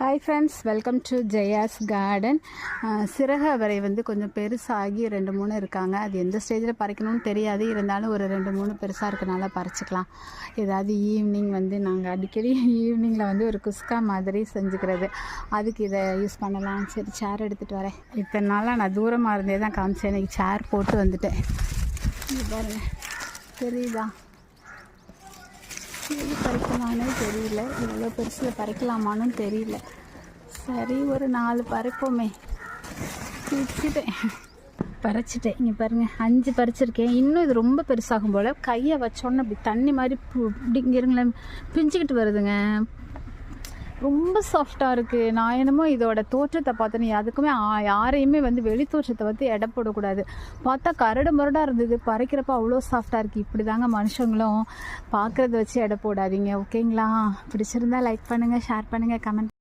Hi friends welcome to Jaya's garden சிறக அவரை வந்து கொஞ்சம் பெருசாகி ரெண்டு மூணு இருக்காங்க. அது எந்த ஸ்டேஜில் பறிக்கணும்னு தெரியாது. இருந்தாலும் ஒரு ரெண்டு மூணு பெருசாக இருக்கனால பறிச்சுக்கலாம். ஏதாவது ஈவினிங் வந்து நாங்கள் அடிக்கடி ஈவினிங்கில் வந்து ஒரு குஸ்கா மாதிரி செஞ்சுக்கிறது. அதுக்கு இதை யூஸ் பண்ணலாம். சரி சேர் எடுத்துகிட்டு வரேன். இத்தனை நாளாக நான் தூரமாக இருந்தே தான் காமிச்சேன். இன்னைக்கு சேர் போட்டு வந்துட்டேன். பாருங்கள் தெரியுதா? பறிக்கலான்னு தெரியல. இவ்வளோ பெருசில் பறிக்கலாமான்னு தெரியல. சரி ஒரு நாலு பறிப்போமே. பிரிச்சிட்டேன் பறிச்சிட்டேன். இங்கே பாருங்கள் அஞ்சு பறிச்சிருக்கேன். இன்னும் இது ரொம்ப பெருசாகும் போல். கையை வச்சோன்னே அப்படி தண்ணி மாதிரி இப்படி இங்கே இருங்களேன் பிஞ்சுக்கிட்டு வருதுங்க. ரொம்ப சாஃப்டாக இருக்குது நான் என்னமோ இதோட தோற்றத்தை பார்த்தேன்னு அதுக்குமே யாரையுமே வந்து வெளி தோற்றத்தை வந்து எடை போடக்கூடாது. பார்த்தா கரடு முரடாக இருந்தது. பறிக்கிறப்ப அவ்வளோ சாஃப்டாக இருக்குது இப்படி தாங்க மனுஷங்களும் பார்க்குறத வச்சு எடை போடாதீங்க. ஓகேங்களா பிடிச்சிருந்தா லைக் பண்ணுங்கள் ஷேர் பண்ணுங்கள் கமெண்ட்